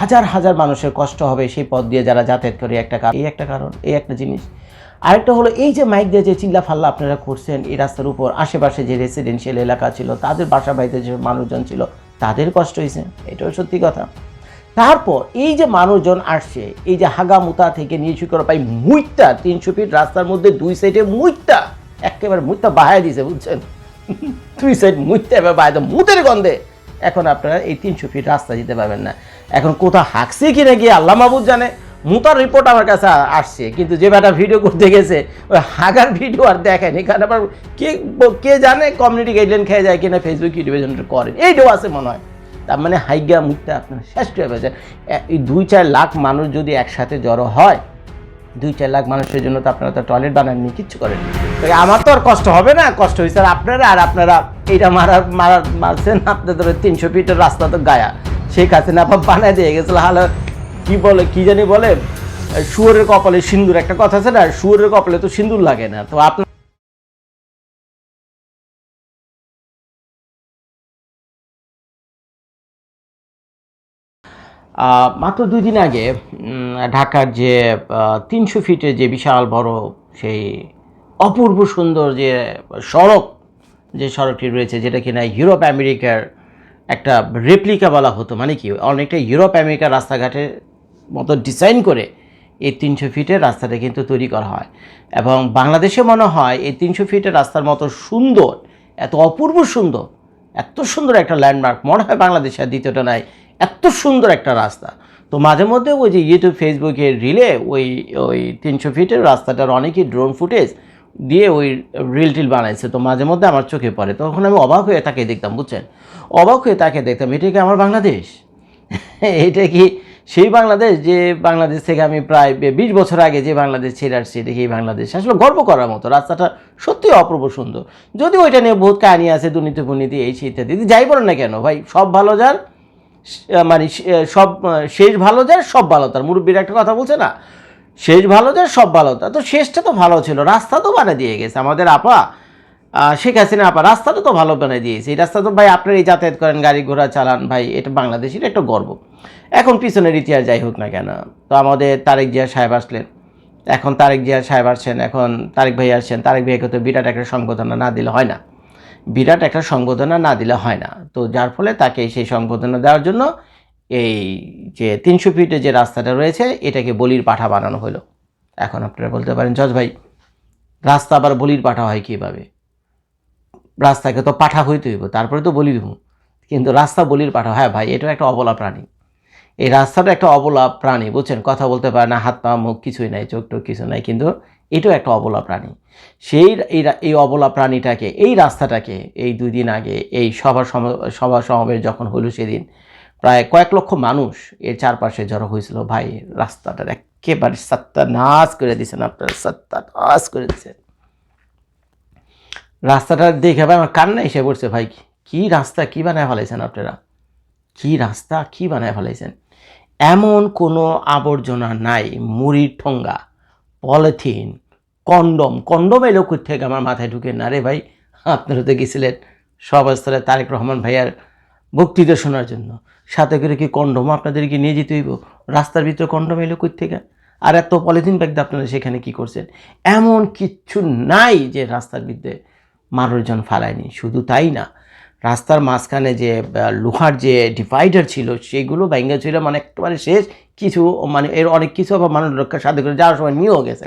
হাজার হাজার মানুষের কষ্ট হবে সেই পথ দিয়ে যারা যাতায়াত করে একটা কারণ, এই একটা কারণ, এই একটা জিনিস। আরেকটা হলো এই যে মাইক দিয়ে যে চিল্লা ফাল্লা আপনারা করছেন এই রাস্তার উপর, আশেপাশে যে রেসিডেন্সিয়াল এলাকা ছিল, তাদের বাসা বাড়িতে যে মানুষজন ছিল, তাদের কষ্ট হয়েছে, এটাও সত্যি কথা। তারপর এই যে মানুষজন আসছে, এই যে হাগামুতা থেকে নিয়ে করে পাই মুইটটা, তিনশো ফিট রাস্তার মধ্যে দুই সাইডে মুইটটা, একেবারে মুইটা বাহায় দিছে বুঝছেন? দুই সাইড মুইটটা, এবার বাইরে মুতের গন্ধে। এখন আপনারা এই তিনশো ফিট রাস্তা যেতে পারবেন না। এখন কোথাও হাঁকছে কিনা গিয়ে আল্লাহ মাহবুদ জানে। মুতার রিপোর্ট আমার কাছে আসছে, কিন্তু যে বেটা ভিডিও করতে গেছে, ওই হাগার ভিডিও আর দেখেনি, কারণ আবার কে কে জানে কমিউনিটি গাইডলাইন খেয়ে যায় কিনা ফেসবুক ইউটিউবে জন্য করেন। এইটাও আছে মনে হয়। তার মানে হাইগা মুখটা আপনার শেষ করে ফেলছেন। এই দুই চার লাখ মানুষ যদি একসাথে জড়ো হয় দুই চার লাখ মানুষের জন্য তো আপনারা তো টয়লেট বানাননি, কিচ্ছু করেন আমার তো আর কষ্ট হবে না, কষ্ট হয়েছে আর আপনারা আর আপনারা এইটা মারার মারার, মারছেন, আপনাদের তিনশো ফিটের রাস্তা তো গায়া। সেই কাছে না বানায় দিয়ে গেছিল হালো কি বলে, কি জানি বলে শুয়োরের কপালে সিন্দুর, একটা কথা আছে না, শুয়োরের কপালে তো সিন্দুর লাগে না। তো আপনার মাত্র দুই দিন আগে ঢাকার যে তিনশো ফিটের যে বিশাল বড় সেই অপূর্ব সুন্দর যে সড়ক, যে সড়কটি রয়েছে, যেটা কিনা ইউরোপ আমেরিকার একটা রেপ্লিকা বলা হতো মানে কি, অনেকটা ইউরোপ আমেরিকার রাস্তাঘাটের মতো ডিজাইন করে এই তিনশো ফিটের রাস্তাটা কিন্তু তৈরি করা হয়। এবং বাংলাদেশে মনে হয় এই তিনশো ফিটের রাস্তার মতো সুন্দর, এত অপূর্ব সুন্দর, এত সুন্দর একটা ল্যান্ডমার্ক মনে হয় বাংলাদেশে আর দ্বিতীয়টা নাই। এত সুন্দর একটা রাস্তা। তো মাঝে মধ্যে ওই যে ইউটিউব ফেসবুকে রিলে ওই ওই তিনশো ফিটের রাস্তাটার অনেকই ড্রোন ফুটেজ দিয়ে ওই রিল টিল বানাইছে। তো মাঝে মধ্যে আমার চোখে পড়ে। তখন আমি অবাক হয়ে তাকে দেখতাম, বুঝছেন? অবাক হয়ে তাকে দেখতাম, এটা কি আমার বাংলাদেশ? এটা কি সেই বাংলাদেশ যে বাংলাদেশ থেকে আমি প্রায় বিশ বছর আগে যে বাংলাদেশ ছেড়ে আসছি দেখি এই বাংলাদেশ? আসলে গর্ব করার মতো। রাস্তাটা সত্যি অপূর্ব সুন্দর। যদি ওইটা নিয়ে বহুত কাহিনী আছে দুর্নীতি ফুর্নীতি এই সেই ইত্যাদি যাই বলেন না কেন, ভাই, সব ভালো যার। মানে সব শেষ ভালো যার সব ভালো। তার মুরব্বীর একটা কথা বলছে না? শেষ ভালো যার সব ভালো। তার তো শেষটা তো ভালো ছিল, রাস্তা তো বানিয়ে দিয়ে গেছে। আমাদের আপা শেখ হাসিনা আপা, রাস্তাটা তো ভালো বানিয়ে দিয়েছে। এই রাস্তা তো ভাই আপনার এই যাতায়াত করেন, গাড়ি ঘোড়া চালান, ভাই, এটা বাংলাদেশের একটা গর্ব। এখন পিছনের ইতিহাস যাই হোক না কেন, তো আমাদের তারেক জিয়া সাহেব আসলেন। এখন তারেক জিয়া সাহেব আসছেন, এখন তারেক ভাই আসছেন। তারেক ভাইকে তো বিরাট একটা সংবর্ধনা না দিলে হয় না। বিরাট একটা সংবর্ধনা না দিলে হয় না। তো যার ফলে তাকে সেই সংবর্ধনা দেওয়ার জন্য এই যে তিনশো ফিটে যে রাস্তাটা রয়েছে, এটাকে বলির পাঠা বানানো হলো। এখন আপনারা বলতে পারেন, জজ ভাই, রাস্তা আবার বলির পাঠা হয় কীভাবে? রাস্তাকে তো পাঠা হইতে হইব তারপরে তো বলি দেবো। কিন্তু রাস্তা বলির পাঠা হ্যাঁ ভাই এটাও একটা অবলা প্রাণী। এই রাস্তাটা একটা অবলা প্রাণী, বুঝছেন? কথা বলতে পারে না, হাত পা, মুখ কিছুই নাই চোখ টোক কিছু নাই, কিন্তু এটাও একটা অবলা প্রাণী। সেই এই অবলা প্রাণীটাকে, এই রাস্তাটাকে এই দুই দিন আগে, এই সভা সভা সমাবেশ যখন হলো সেদিন, প্রায় কয়েক লক্ষ মানুষ এর চারপাশে জড়ো হয়েছিল। ভাই, রাস্তাটার একেবারে সত্তা নাশ করে দিয়েছেন আপনারা সত্তা নাশ করে দিয়েছেন। রাস্তাটা দেখে ভাই আমার কান্না এসে পড়ছে ভাই, কি রাস্তা, কি বানায় ফেলাইছেন আপনারা? কি রাস্তা, কি বানায় ফেলাইছেন? এমন কোনো আবর্জনা নাই, মুড়ির ঠোঙ্গা। পলিথিন, কন্ডম কন্ডম এলো থেকে আমার মাথায় ঢুকে না রে ভাই। আপনারা তো গেছিলেন সভাস্থলে তারেক রহমান ভাইয়ার বক্তৃতা শোনার জন্য। সাথে করে কি কন্ডম আপনাদেরকে নিয়ে যেতে হইব? রাস্তার ভিতরে কন্ডম এলো থেকে আর এত পলিথিন ব্যাগ আপনারা সেখানে কি করছেন? এমন কিচ্ছু নাই যে রাস্তার ভিতরে মানুষজন ফালায়নি। শুধু তাই না রাস্তার মাঝখানে যে লোহার যে ডিভাইডার ছিল, সেগুলো ভেঙে ছিল মানে একেবারে শেষ কিছু মানে এর অনেক কিছু আবার মানুষ রক্ষার সাথে করে, যাওয়ার সময় নিয়েও গেছে।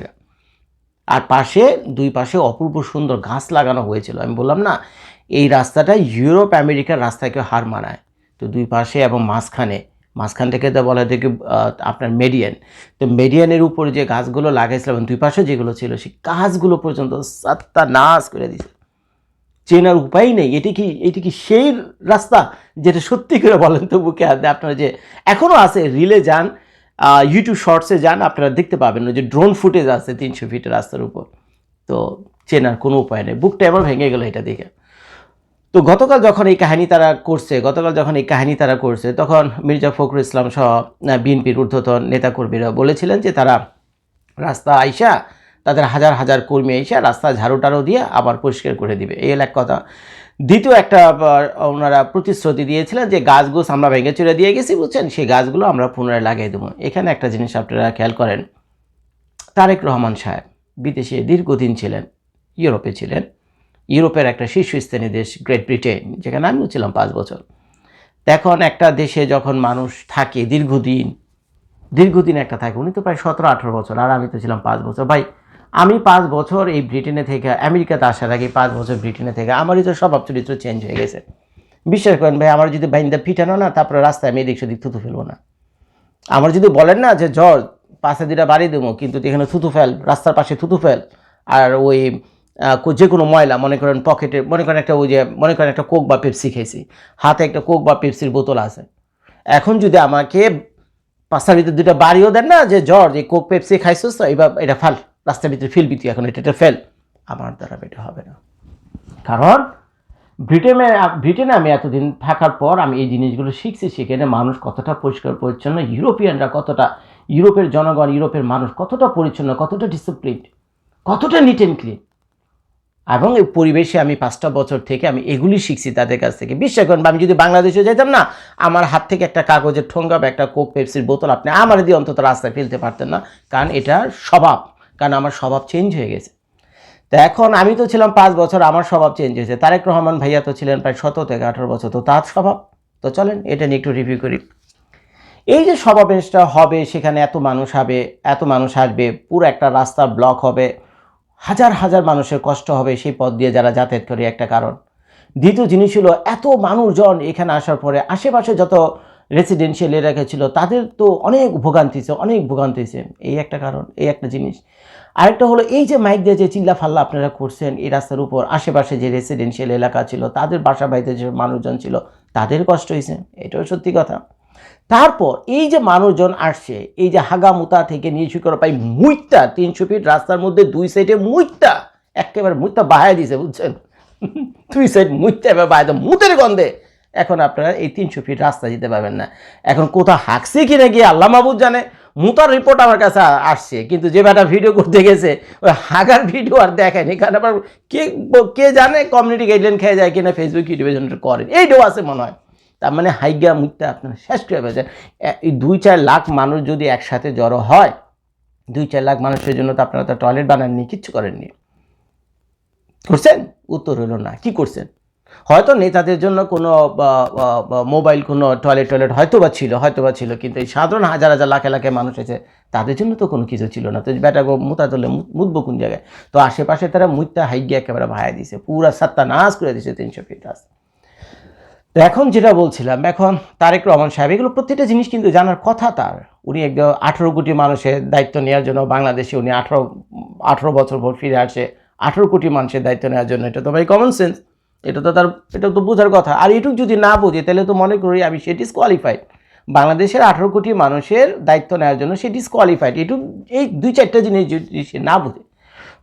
আর পাশে, দুই পাশে অপূর্ব সুন্দর গাছ লাগানো হয়েছিল। আমি বললাম, না, এই রাস্তাটা ইউরোপ, আমেরিকার রাস্তাকে হার মানায়। তো দুই পাশে এবং মাঝখানে, মাঝখান থেকে তো বলা হয় আপনার মেডিয়ান। তো মেডিয়ানের উপর যে গাছগুলো লাগাইছিল এবং দুই পাশে যেগুলো ছিল, সেই গাছগুলো পর্যন্ত সাত্তা নাশ করে দিয়েছে। চেনার উপায় নেই। এটি কি এটি কি সেই রাস্তা যেটা সত্যি করে বলেন তো বুকে? আপনারা যে এখনও আছে রিলে যান ইউটিউব শর্টসে যান, আপনারা দেখতে পাবেন ওই যে ড্রোন ফুটেজ আছে তিনশো ফিটের রাস্তার উপর। তো চেনার কোনো উপায় নেই। বুকটা এবার ভেঙে গেল এটা দেখে। তো গতকাল যখন এই কাহিনী তারা করছে, গতকাল যখন এই কাহিনী তারা করছে, তখন মির্জা ফখরুল ইসলাম সহ বিএনপির ঊর্ধ্বতন নেতাকর্মীরা বলেছিলেন যে তারা রাস্তা আইসা তাদের হাজার হাজার কর্মী এসে রাস্তা ঝাড়ু টাড়ু দিয়ে আবার পরিষ্কার করে দিবে। এই এক কথা। দ্বিতীয় একটা ওনারা প্রতিশ্রুতি দিয়েছিলেন যে গাছগুছ আমরা ভেঙে চুরে দিয়ে গেছি, বুঝছেন? সেই গাছগুলো আমরা পুনরায় লাগিয়ে দেবো। এখানে একটা জিনিস আপনারা খেয়াল করেন। তারেক রহমান সাহেব বিদেশে দীর্ঘদিন ছিলেন, ইউরোপে ছিলেন। ইউরোপের একটা শীর্ষস্থানী দেশ গ্রেট ব্রিটেন, যেখানে আমিও ছিলাম পাঁচ বছর। এখন একটা দেশে যখন মানুষ থাকে দীর্ঘদিন দীর্ঘদিন একটা থাকে, উনি তো প্রায় সতেরো আঠেরো বছর, আর আমি তো ছিলাম পাঁচ বছর। ভাই আমি পাঁচ বছর এই ব্রিটেনে থেকে, আমেরিকাতে আসার আগে পাঁচ বছর ব্রিটেনে থেকে আমারই তো স্বভাব চরিত্র চেঞ্জ হয়ে গেছে। বিশ্বাস করেন ভাই, আমার যদি বাইন্দা ফিটানো না তারপরে রাস্তায় আমি এদিক সেদিক থুতু ফেলব না। আমার যদি বলেন না যে জ্বর পাশে দুটা বাড়ি দেবো, কিন্তু এখানে থুতু ফেল, রাস্তার পাশে থুতু ফেল, আর ওই যে কোনো ময়লা, মনে করেন পকেটে মনে করেন একটা ওই যে, মনে করেন একটা কোক বা পেপসি খেয়েছি, হাতে একটা কোক বা পেপসির বোতল আছে। এখন যদি আমাকে পাঁচটার ভিতরে দুটা বাড়িও দেন না যে জ্বর যে কোক পেপসি খাইছিস তো, এবার এটা ফাল। রাস্তার ভিতরে ফেলবি তুই, এখন এটা ফেল। আমার দ্বারা এটা হবে না। কারণ, ব্রিটেনে ব্রিটেনে আমি এতদিন থাকার পর আমি এই জিনিসগুলো শিখছি, সেখানে মানুষ কতটা পরিষ্কার পরিচ্ছন্ন, ইউরোপিয়ানরা কতটা, ইউরোপের জনগণ, ইউরোপের মানুষ কতটা পরিচ্ছন্ন, কতটা ডিসিপ্লিন কতটা নিট অ্যান্ড ক্লিন এবং এই পরিবেশে আমি পাঁচটা বছর থেকে আমি এগুলি শিখছি তাদের কাছ থেকে। বিশ্বাস করেন, আমি যদি বাংলাদেশে যেতাম না, আমার হাত থেকে একটা কাগজের ঠোঙ্গা বা একটা কোক, পেপসির বোতল আপনি আমার দিয়ে অন্তত রাস্তায় ফেলতে পারতেন না। কারণ এটা স্বভাব। কারণ আমার স্বভাব চেঞ্জ হয়ে গেছে। তো এখন আমি তো ছিলাম পাঁচ বছর, আমার স্বভাব চেঞ্জ হয়েছে। তারেক রহমান ভাইয়া তো ছিলেন প্রায় সতেরো থেকে আঠারো বছর, তো তার স্বভাব। তো চলেন, এটা নিয়ে একটু রিভিউ করি। এই যে সমাবেশটা হবে, সেখানে এত মানুষ হবে, এত মানুষ আসবে, পুরো একটা রাস্তা ব্লক হবে, হাজার হাজার মানুষের কষ্ট হবে সেই পথ দিয়ে যারা যাতায়াত করে, একটা কারণ। দ্বিতীয় জিনিস হলো, এত মানুষজন এখানে আসার পরে, আশেপাশে যত রেসিডেন্সিয়াল এলাকা ছিল, তাদের তো অনেক ভোগান্তি হয়েছে, অনেক ভোগান্তি হয়েছে। এই একটা কারণ, এই একটা জিনিস। আরেকটা হলো, এই যে মাইক দিয়ে যে চিল্লা ফাল্লা আপনারা করছেন এই রাস্তার উপর, আশেপাশে যে রেসিডেন্সিয়াল এলাকা ছিল, তাদের বাসা বাড়িতে যে মানুষজন ছিল, তাদের কষ্ট হয়েছে, এটাও সত্যি কথা। তারপর এই যে মানুষজন আসছে, এই যে হাগামুতা থেকে নিয়ে শুরু পাই মুইটটা তিনশো ফিট রাস্তার মধ্যে দুই সাইডে মুইতা একেবারে মুইতা বাহায় দিছে বুঝছেন? দুই সাইড মুইটটা এবার বাহায় মুতের গন্ধে। এখন আপনারা এই তিনশো ফিট রাস্তা যেতে পারবেন না। এখন কোথাও হাঁকছে কিনা গিয়ে আল্লাহ মাহবুদ জানে। মুতার রিপোর্ট আমার কাছে আসছে, কিন্তু যে বেটা ভিডিও করতে গেছে, ওই হাগার ভিডিও আর দেখেনি, কারণ আবার কে কে জানে কমিউনিটি গাইডলাইন খেয়ে যায় কিনা ফেসবুক ইউটিউবে জন্য করেন। এইটাও আছে মনে হয়। তার মানে হাইগা মুখটা আপনারা শেষ করে ফেলছেন। এই দুই চার লাখ মানুষ যদি একসাথে জড়ো হয়, দুই চার লাখ মানুষের জন্য তো আপনারা তো টয়লেট বানাননি, কিচ্ছু করেননি। করছেন? উত্তর হলো না। কি করছেন? হয়তো নেতাদের জন্য কোনো মোবাইল কোনো টয়লেট টয়লেট হয়তো বা ছিল হয়তো বা ছিল, কিন্তু এই সাধারণ হাজার হাজার লাখে লাখে মানুষ আছে, তাদের জন্য তো কোনো কিছু ছিল না। তো বেটা গো মুতা তুললে মুতবো কোন জায়গায়? তো আশেপাশে তারা মুতটা হাইগিয়ে একেবারে ভাইয়া দিছে, পুরা সাতটা নাশ করে দিছে তিনশো ফিট রাস্তা। তো এখন যেটা বলছিলাম, এখন তারেক রহমান সাহেব, এগুলো প্রত্যেকটা জিনিস কিন্তু জানার কথা তার। উনি একদম আঠেরো কোটি মানুষের দায়িত্ব নেওয়ার জন্য বাংলাদেশে উনি আঠারো, আঠেরো বছর পর ফিরে আসে, আঠেরো কোটি মানুষের দায়িত্ব নেওয়ার জন্য। এটা তো ভাই কমন সেন্স এটা তো তার, এটা তো বোঝার কথা। আর এটুকু যদি না বোঝে, তাহলে তো মনে করি আমি সে ডিসকোয়ালিফাইড বাংলাদেশের আঠেরো কোটি মানুষের দায়িত্ব নেওয়ার জন্য সে ডিসকোয়ালিফাইড এটুকু এই দুই চারটা জিনিস যদি সে না বোঝে।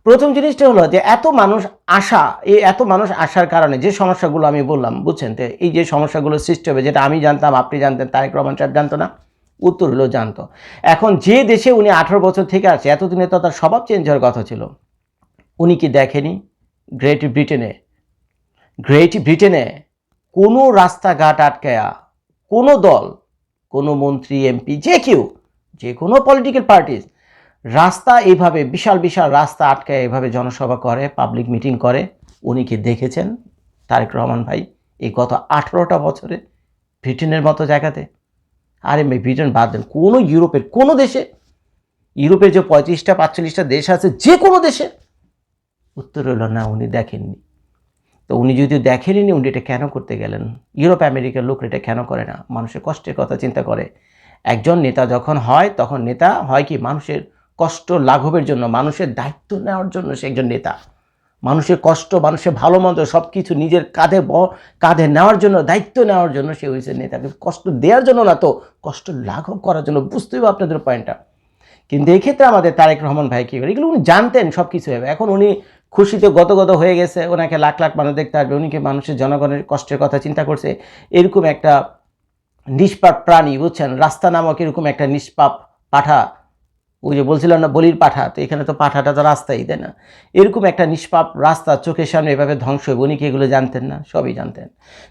প্রথম জিনিসটা হলো যে এত মানুষ আসা এই এত মানুষ আসার কারণে যে সমস্যাগুলো আমি বললাম, বুঝছেন? তো এই যে সমস্যাগুলো সৃষ্টি হবে, যেটা আমি জানতাম, আপনি জানতেন, তারেক রহমান সাহেব জানতো না? উত্তর হলো জানতো। এখন যে দেশে উনি আঠারো বছর থেকে আছে, এতদিনে তো তার স্বভাব চেঞ্জ হওয়ার কথা ছিল। উনি কি দেখেনি? গ্রেট ব্রিটেনে গ্রেট ব্রিটেনে কোনো রাস্তাঘাট আটকায়া কোনো দল, কোনো মন্ত্রী, এমপি, যে কেউ, যে কোনো পলিটিক্যাল পার্টিস রাস্তা এইভাবে বিশাল বিশাল রাস্তা আটকায় এভাবে জনসভা করে পাবলিক মিটিং করে, উনি কি দেখেছেন? তারেক রহমান ভাই, এই গত আঠেরোটা বছরে ব্রিটেনের মতো জায়গাতে? আরে ব্রিটেন বাদ দেন, কোনো ইউরোপের, কোনো দেশে, ইউরোপের যে পঁয়ত্রিশটা, পাঁচচল্লিশটা দেশ আছে, যে কোনো দেশে, উত্তর হলো না, উনি দেখেননি। তো উনি যদি দেখেননি উনি এটা কেন করতে গেলেন? ইউরোপ আমেরিকার লোক এটা কেন করে না? মানুষের কষ্টের কথা চিন্তা করে। একজন নেতা যখন হয়, তখন নেতা হয় কি মানুষের কষ্ট লাঘবের জন্য, মানুষের দায়িত্ব নেওয়ার জন্য সে একজন নেতা। মানুষের কষ্ট, মানুষের ভালো মন্দ সব কিছু নিজের কাঁধে কাঁধে নেওয়ার জন্য, দায়িত্ব নেওয়ার জন্য সে হয়েছে নেতা। কষ্ট দেওয়ার জন্য না তো, কষ্ট লাঘব করার জন্য বুঝতেই হবে আপনাদের পয়েন্টটা কিন্তু এই ক্ষেত্রে আমাদের তারেক রহমান ভাই কী করে? এগুলো উনি জানতেন সব কিছু হবে এখন উনি খুশিতে গতগত হয়ে গেছে, ওনাকে লাখ লাখ মানুষ দেখতে আসবে উনিকে মানুষের জনগণের কষ্টের কথা চিন্তা করছে? এরকম একটা নিষ্পাপ প্রাণী, বুঝছেন? রাস্তা নামক এরকম একটা নিষ্পাপ পাঠা, ওই যে বলছিলাম না, বলির পাঠা, তো এখানে তো পাঠাটা তো রাস্তাই, তাই না? এরকম একটা নিষ্পাপ রাস্তা চোখের সামনে এভাবে ধ্বংস হবে উনি কি এগুলো জানতেন না? সবই জানতেন।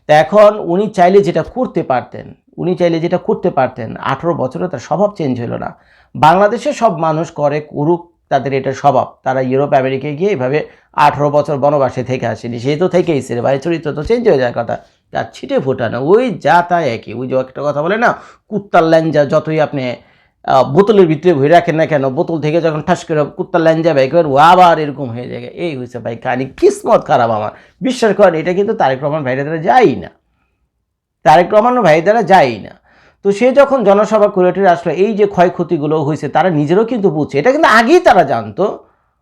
তা এখন উনি চাইলে যেটা করতে পারতেন, উনি চাইলে যেটা করতে পারতেন, আঠেরো বছরে তার স্বভাব চেঞ্জ হলো না। বাংলাদেশে সব মানুষ করে, করুক তাদের এটা স্বভাব। তারা ইউরোপ, আমেরিকায় গিয়ে এভাবে আঠেরো বছর বনবাসে থেকে আসেনি। সে তো থেকেই রে ভাই। চরিত্র তো চেঞ্জ হয়ে যাওয়ার কথা। তার ছিটে ফোটা না ওই যা তা একই। ওই যে একটা কথা বলে না, কুত্তার ল্যাঞ্জা যতই আপনি বোতলের ভিতরে ভরে রাখেন না কেন, বোতল থেকে যখন ঠাস করে কুত্তার ভাই করেন, ও আবার এরকম হয়ে যায়। এই হয়েছে ভাই কানি কিসমত খারাপ আমার। বিশ্বাস করেন, এটা কিন্তু তারেক রহমান ভাইরা দ্বারা যাই না। তারেক রহমান ভাই দ্বারা যাই না। তো সে যখন জনসভা করে আসলে আসলো, এই যে ক্ষয়ক্ষতিগুলো হয়েছে, তারা নিজেরও কিন্তু বুঝছে। এটা কিন্তু আগেই তারা জানতো।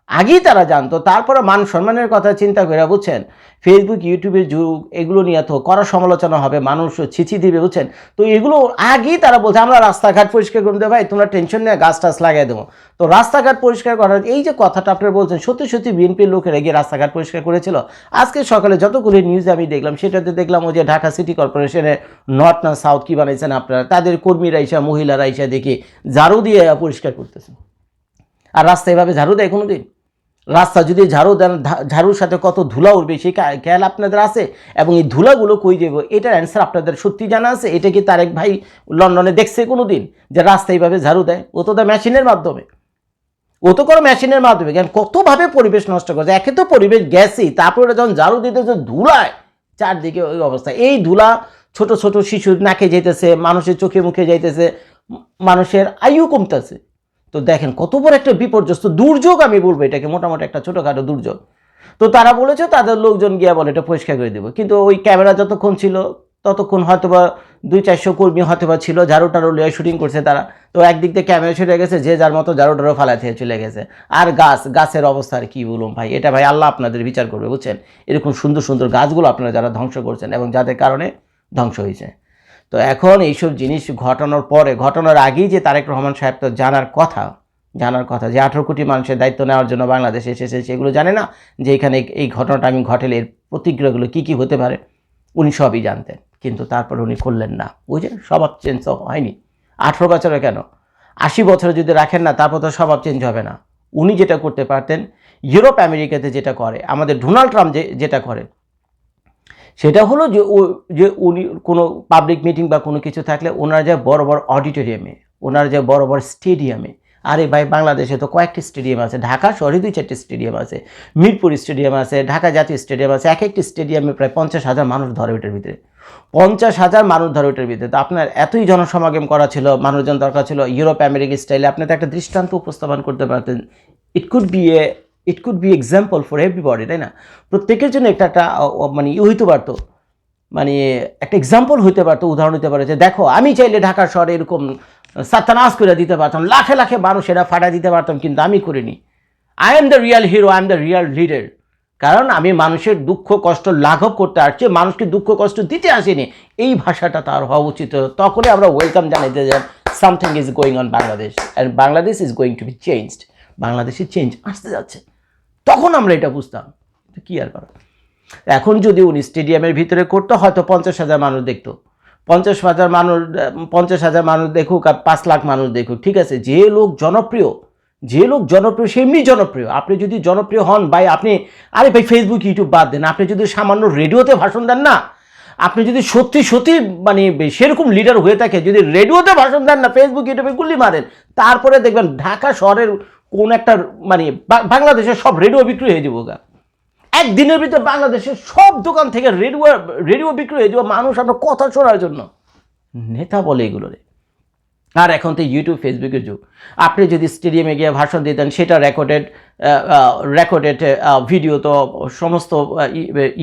আগেই তারা জানতো তারপরে মান সম্মানের কথা চিন্তা করে বুঝছেন? ফেসবুক ইউটিউবের যুগ, এগুলো নিয়ে তো করা সমালোচনা হবে, মানুষ ছিচি দিবে, বুঝছেন? তো এগুলো আগেই তারা বলছে, আমরা রাস্তাঘাট পরিষ্কার করে দেবো, ভাই, তোমরা টেনশন নিয়ে গাছ টাছ লাগিয়ে দেবো। তো রাস্তাঘাট পরিষ্কার করার, এই যে কথাটা আপনারা বলছেন, সত্যি সত্যি বিএনপির লোকেরা গিয়ে রাস্তাঘাট পরিষ্কার করেছিল। আজকে সকালে যতগুলো নিউজ আমি দেখলাম, সেটাতে দেখলাম ওই যে ঢাকা সিটি কর্পোরেশনের নর্থ না সাউথ কী বানাইছেন আপনারা, তাদের কর্মীরা এসে, মহিলারা এসে দেখি ঝাড়ু দিয়ে পরিষ্কার করতেছে। আর রাস্তা এভাবে ঝাড়ু দেয় কোনো দিন রাস্তা যদি ঝাড়ু দেন ঝাড়ুর সাথে কত ধুলা উঠবে সেই খেয়াল আপনাদের আছে? এবং এই ধুলাগুলো কই যাব এটার অ্যান্সার আপনাদের সত্যি জানা আছে? এটা কি তারেক ভাই লন্ডনে দেখছে কোনো দিন যে রাস্তা এইভাবে ঝাড়ু দেয়? ও তো দেয় মেশিনের মাধ্যমে। ও তো করে মেশিনের মাধ্যমে। কেন? কতভাবে পরিবেশ নষ্ট করছে? একে তো পরিবেশ গেছেই তারপরে যখন ঝাড়ু দিতেছে, ধুলায় চারদিকে ওই অবস্থা। এই ধুলা ছোট ছোট শিশুর নাকে যাইতেছে, মানুষের চোখে মুখে যাইতেছে মানুষের আয়ু কমতেছে। তো দেখেন, কত বড় একটা বিপর্যস্ত দুর্যোগ আমি বলব এটাকে, মোটামুটি একটা ছোটোখাটো দুর্যোগ। তো তারা বলেছে, তাদের লোকজন গিয়া বলে, এটা পরিষ্কার করে দেবো। কিন্তু ওই ক্যামেরা যতক্ষণ ছিল, ততক্ষণ হয়তো বা দুই চারশো কর্মী হয়তো বা ছিল, ঝাড়ু টাড়ু লিয়ে শুটিং করছে তারা। তো একদিক দিয়ে ক্যামেরা ছুটে গেছে, যে যার মতো ঝাড়ু ফালা থেকে চলে গেছে। আর গাছ, গাছের অবস্থা আর কি বলুন ভাই, এটা ভাই আল্লাহ আপনাদের বিচার করবে, বুঝছেন? এরকম সুন্দর সুন্দর গাছগুলো আপনারা যারা ধ্বংস করছেন এবং যাদের কারণে ধ্বংস হয়েছে। তো এখন এইসব জিনিস ঘটানোর পরে, ঘটানোর আগেই যে তারেক রহমান সাহেব তো জানার কথা জানার কথা যে আঠারো কোটি মানুষের দায়িত্ব নেওয়ার জন্য বাংলাদেশে এসেছে, সেগুলো জানে না যে এখানে এই ঘটনাটা আমি ঘটেলে এর প্রতিক্রিয়াগুলো কী কী হতে পারে। উনি সবই জানতেন, কিন্তু তারপর উনি করলেন না। বুঝলেন স্বভাব চেঞ্জ হয়নি। আঠেরো বছরে কেন? আশি বছরে যদি রাখেন না, তারপর তো স্বভাব চেঞ্জ হবে না। উনি যেটা করতে পারতেন, ইউরোপ আমেরিকাতে যেটা করে, আমাদের ডোনাল্ড ট্রাম্প যে যেটা করে সেটা হলো যে ও, যে উনি কোনো পাবলিক মিটিং বা কোনো কিছু থাকলে ওনারা যায় বড় বড় অডিটোরিয়ামে ওনারা যায় বড় বড় স্টেডিয়ামে আরে ভাই বাংলাদেশে তো কয়েকটি স্টেডিয়াম আছে, ঢাকা শহরে দুই চারটি স্টেডিয়াম আছে, মিরপুর স্টেডিয়াম আছে, ঢাকা জাতীয় স্টেডিয়াম আছে, এক একটি স্টেডিয়ামে প্রায় পঞ্চাশ হাজার মানুষ ধরে ওটার ভিতরে। পঞ্চাশ হাজার মানুষ ধরে ওটার ভিতরে। তো আপনার এতই জনসমাগম করা ছিল, মানুষজন দরকার ছিল ইউরোপ আমেরিকা স্টাইলে আপনি তো একটা দৃষ্টান্ত উপস্থাপন করতে পারতেন। It could be a it could be example for everybody তাই না? প্রত্যেকের জন্য একটা একটা মানে ই হইতে পারতো। মানে একটা এক্সাম্পল হইতে পারতো, উদাহরণ হতে পারে যে, দেখো, আমি চাইলে ঢাকা শহরে এরকম সাতানাস করে দিতে পারতাম, লাখে লাখে মানুষ এরা ফাটা দিতে পারতাম, কিন্তু আমি করিনি। I am the real hero I am the real leader কারণ আমি মানুষের দুঃখ, কষ্ট লাঘব করতে আসছি মানুষকে দুঃখ, কষ্ট দিতে আসিনি। এই ভাষাটা তার হওয়া উচিত। তখনই আমরা ওয়েলকাম জানাইতে যাই something is going on Bangladesh and Bangladesh is going to be changed বাংলাদেশে চেঞ্জ আসতে যাচ্ছে। তখন আমরা এটা বুঝতাম। কী আর করা? এখন যদি উনি স্টেডিয়ামের ভিতরে করতো, হয়তো পঞ্চাশ হাজার মানুষ দেখতো। পঞ্চাশ হাজার মানুষ, পঞ্চাশ হাজার মানুষ দেখুক আর পাঁচ লাখ মানুষ দেখুক, ঠিক আছে? যে লোক জনপ্রিয়, যে লোক জনপ্রিয় সে এমনি জনপ্রিয়। আপনি যদি জনপ্রিয় হন, ভাই, আপনি, আরে ভাই ফেসবুক ইউটিউব বাদ দেন। আপনি যদি সামান্য রেডিওতে ভাষণ দেন না, আপনি যদি সত্যি সত্যি মানে সেরকম লিডার হয়ে থাকে, যদি রেডিওতে ভাষণ দেন না ফেসবুক ইউটিউবে গুলি মারেন, তারপরে দেখবেন ঢাকা শহরের কোন একটা মানে বাংলাদেশের সব রেডিও বিক্রি হয়ে যাব গা। একদিনের ভিতরে বাংলাদেশের সব দোকান থেকে রেডিও রেডিও বিক্রি হয়ে যাবে মানুষ আপনার কথা শোনার জন্য। নেতা বলে এগুলোরে আর এখন তো ইউটিউব ফেসবুকের যুগ। আপনি যদি স্টেডিয়ামে গিয়ে ভাষণ দিতেন সেটা রেকর্ডেড রেকর্ডেড ভিডিও তো সমস্ত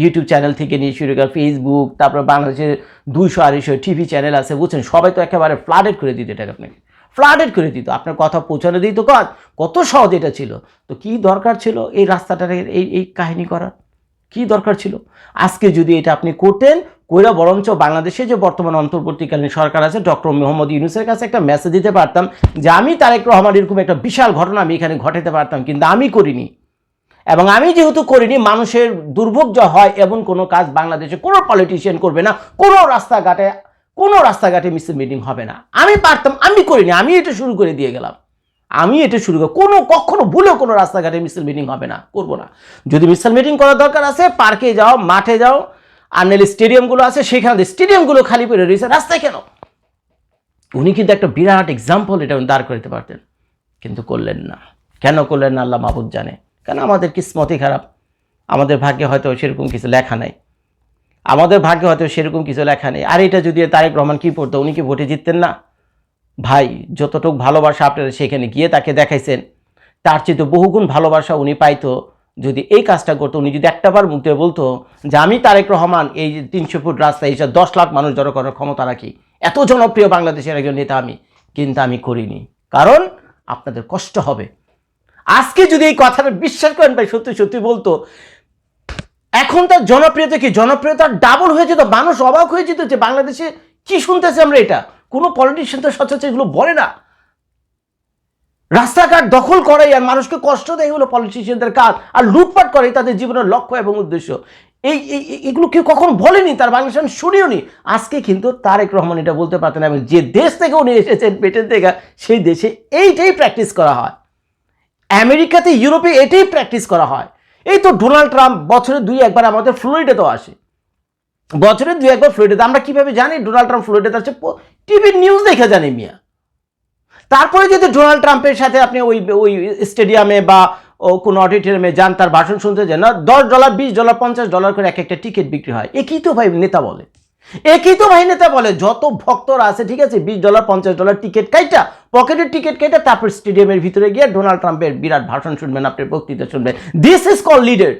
ইউটিউব চ্যানেল থেকে নিয়ে শুরু করে ফেসবুক তারপর বাংলাদেশের দুইশো, আড়াইশো টিভি চ্যানেল আছে, বুঝছেন? সবাই তো একেবারে ফ্লাডেড করে দিতে এটাকে আপনাকে। ফ্লাডেড করে দিত। আপনার কথা পৌঁছানো দিত কাজ কত সহজ এটা ছিল। তো কি দরকার ছিল এই রাস্তাটার এই এই কাহিনী করার? কি দরকার ছিল? আজকে যদি এটা আপনি করতেন, কইরা বরঞ্চ বাংলাদেশে যে বর্তমান অন্তর্বর্তীকালীন সরকার আছে, ডক্টর মোহাম্মদ ইউনুসের কাছে একটা মেসেজ দিতে পারতাম যে, আমি তারেক রহমান এরকম একটা বিশাল ঘটনা আমি এখানে ঘটাতে পারতাম, কিন্তু আমি করিনি। এবং আমি যেহেতু করিনি, মানুষের দুর্ভোগ যা হয়, এমন কোনো কাজ বাংলাদেশে কোনো পলিটিশিয়ান করবে না। কোনো রাস্তাঘাটে কোনো রাস্তাঘাটে মিছিল মিটিং হবে না। আমি পারতাম, আমি করিনি, আমি এটা শুরু করে দিয়ে গেলাম। আমি এটা শুরু করব কোনো, কখনো ভুলেও কোনো রাস্তাঘাটে মিছিল মিটিং হবে না, করব না। যদি মিছিল মিটিং করার দরকার আছে, পার্কে যাও, মাঠে যাও, আর নাহলে স্টেডিয়ামগুলো আছে, সেখানে স্টেডিয়ামগুলো খালি পড়ে রয়েছে, রাস্তায় কেন? উনি কিন্তু একটা বিরাট এক্সাম্পল এটা উনি দাঁড় করতে পারতেন, কিন্তু করলেন না। কেন করলেন না, আল্লাহ মাহবুদ জানে। কেন আমাদের কিসমতই খারাপ? আমাদের ভাগ্যে হয়তো সেরকম কিছু লেখা নাই। আমাদের ভাগ্যে হয়তো সেরকম কিছু লেখা নেই। আর এটা যদি তারেক রহমান কি পড়তো, উনি কি ভোটে জিততেন না? ভাই, যতটুকু ভালোবাসা আপনারা সেখানে গিয়ে তাকে দেখাইছেন, তার চেয়ে বহুগুণ ভালোবাসা উনি পাইতো। যদি এই কাজটা করতো, উনি যদি একটাবার মুখে বলতো যে, আমি তারেক রহমান, এই যে তিনশো ফুট রাস্তায় এইসব দশ লাখ মানুষ জড়ো করার ক্ষমতা রাখি, এত জনপ্রিয় বাংলাদেশের একজন নেতা আমি, কিন্তু আমি করিনি। কারণ আপনাদের কষ্ট হবে। আজকে যদি এই কথাটা বিশ্বাস করেন ভাই, সত্যি সত্যি বলতো এখন তার জনপ্রিয়তা কি? জনপ্রিয়তা ডাবল হয়ে যেত মানুষ অবাক হয়ে যেত যে বাংলাদেশে কি শুনতেছে আমরা এটা। কোনো পলিটিশিয়ান তো সচরাচর এগুলো বলে না। রাস্তাঘাট দখল করে আর মানুষকে কষ্ট দেয় এগুলো পলিটিশিয়ানদের কাজ আর লুটপাট করে তাদের জীবনের লক্ষ্য এবং উদ্দেশ্য। এই এগুলো কেউ কখনো বলেনি, তার বাংলাদেশ শুনিও নি। আজকে কিন্তু তারেক রহমান এটা বলতে পারতেন এবং যে দেশ থেকে উনি এসেছেন পেটের থেকে, সেই দেশে এইটাই প্র্যাকটিস করা হয়। আমেরিকাতে ইউরোপে এটাই প্র্যাকটিস করা হয়। এই তো ডোনাল্ড ট্রাম্প বছরে দুই একবার আমাদের ফ্লোরিডাতেও আসে। বছরে দুই একবার ফ্লোরিডাতে। আমরা কীভাবে জানি ডোনাল্ড ট্রাম্প ফ্লোরিডাতে আসছে? টিভির নিউজ দেখে জানি মিয়া। তারপরে যদি ডোনাল্ড ট্রাম্পের সাথে আপনি ওই ওই স্টেডিয়ামে বা কোনো অডিটোরিয়ামে যান, তার ভাষণ শুনতে যান, না, দশ ডলার, বিশ ডলার, পঞ্চাশ ডলার করে এক একটা টিকিট বিক্রি হয়। একই তো ভাই নেতা বলে। একই তো ভাই নেতা বলে, যত ভক্তরা আছে, ঠিক আছে, বিশ ডলার পঞ্চাশ ডলার টিকিট কাইটা, পকেটের টিকিট কেটে তারপর স্টেডিয়ামের ভিতরে গিয়ে ডোনাল্ড ট্রাম্পের বিরাট ভাষণ শুনবেন আপনি বক্তৃতা শুনবেন। দিস ইজ কল লিডার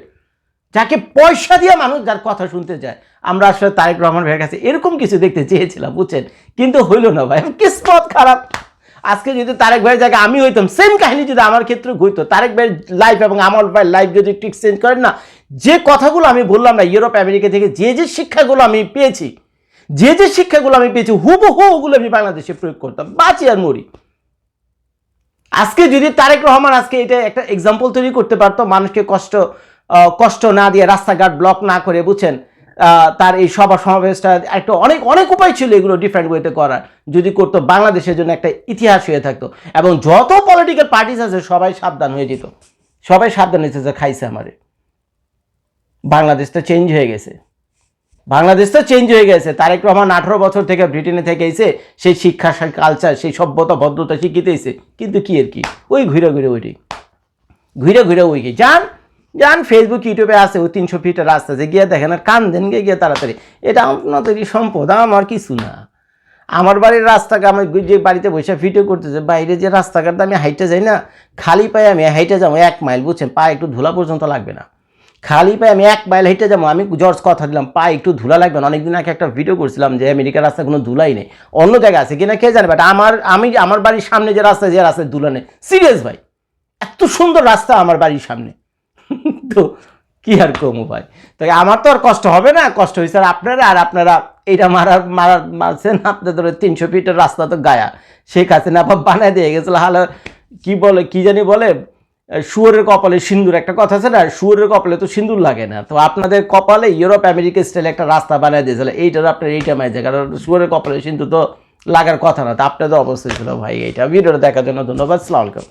যাকে পয়সা দিয়ে মানুষ যার কথা শুনতে যায় আমরা আসলে তারেক রহমান ভাইয়ের কাছে এরকম কিছু দেখতে চেয়েছিলাম, বুঝছেন? কিন্তু হইল না ভাই কিসমত খারাপ। আজকে যদি তারেক ভাইয়ের জায়গায় আমি হইতাম সেম কাহিনী যদি আমার ক্ষেত্রে ঘুরতো তারেক ভাইয়ের লাইফ এবং আমার ভাইয়ের লাইফ যদি একটু এক্সচেঞ্জ করেন না, যে কথাগুলো আমি বললাম না ইউরোপ আমেরিকা থেকে যে যে শিক্ষাগুলো আমি পেয়েছি যে যে শিক্ষাগুলো আমি পেয়েছি, হুবহু ওগুলো আমি বাংলাদেশে প্রয়োগ করতাম। বাঁচি আর মরি। আজকে যদি তারেক রহমান আজকে এটা একটা এক্সাম্পল তৈরি করতে পারতো, মানুষকে কষ্ট কষ্ট না দিয়ে রাস্তাঘাট ব্লক না করে, বুঝছেন? তার এই সভা সমাবেশটা একটা অনেক অনেক উপায় ছিল এগুলো ডিফারেন্ট ওয়েতে করার। যদি করতো, বাংলাদেশের জন্য একটা ইতিহাস হয়ে থাকতো। এবং যত পলিটিক্যাল পার্টিস আছে, সবাই সাবধান হয়ে যেত। সবাই সাবধান হয়েছে যে খাইছে আমারে। বাংলাদেশটা চেঞ্জ হয়ে গেছে। বাংলাদেশ তো চেঞ্জ হয়ে গেছে। তারেক রহমান আঠারো বছর থেকে ব্রিটেনে থেকে এসে সেই শিক্ষা কালচার সেই সভ্যতা, ভদ্রতা শিখিতেছে কিন্তু কি আর কি? ওই ঘুরে ঘুরে ওইটি। ঘুরে ঘুরে ওই যান যান ফেসবুক ইউটিউবে আছে, ওই তিনশো ফিটের রাস্তা যে গিয়ে দেখেন আর কান দেন গিয়ে গিয়ে তাড়াতাড়ি। এটা আপনাদেরই সম্পদ, আমার কিছু না। আমার বাড়ির রাস্তাকে আমি যে বাড়িতে বসে ভিডিও করতেছে, বাইরে যে রাস্তাঘাট আমি হাইটে যাই না, খালি পায়ে আমি হাইটে যাব এক মাইল বুঝছেন? পা একটু ধুলা পর্যন্ত লাগবে না। খালি পায়ে আমি এক মাইল হেঁটে যাব, আমি জর্জ কথা দিলাম, পা, একটু ধুলা লাগবে। না অনেকদিন আগে একটা ভিডিও করছিলাম যে আমেরিকার রাস্তায় কোনো ধুলাই নেই। অন্য জায়গায় আছে কিনা কে জানে বাট আমার, আমি, আমার বাড়ির সামনে যে রাস্তা যে রাস্তায় ধুলা নেই। সিরিয়াস ভাই, এত সুন্দর রাস্তা আমার বাড়ির সামনে। তো কি আর কমু ভাই? তো আমার তো আর কষ্ট হবে না, কষ্ট হয়েছে আর আপনারা আর আপনারা, এইটা মারার মারার, মারছেন আপনাদের তিনশো ফিটের রাস্তা তো গায়া। শেখ হাসিনা বানায় দিয়ে গেছিল হালো কি বলে, কি জানি বলে শুয়োরের কপালে সিন্দুর একটা কথা আছে না? শুয়োরের কপালে তো সিন্দুর লাগে না। তো আপনাদের কপালে ইউরোপ, আমেরিকা স্টাইলে একটা রাস্তা বানিয়ে দিয়েছিল এইটার আপনার এইটা মাইছে কারণ শুয়োরের কপালে সিন্দুর তো লাগার কথা না। তো আপনাদের অবস্থা ছিল ভাই এইটা। ভিডিওটা দেখার জন্য ধন্যবাদ। সালাম আলাইকুম।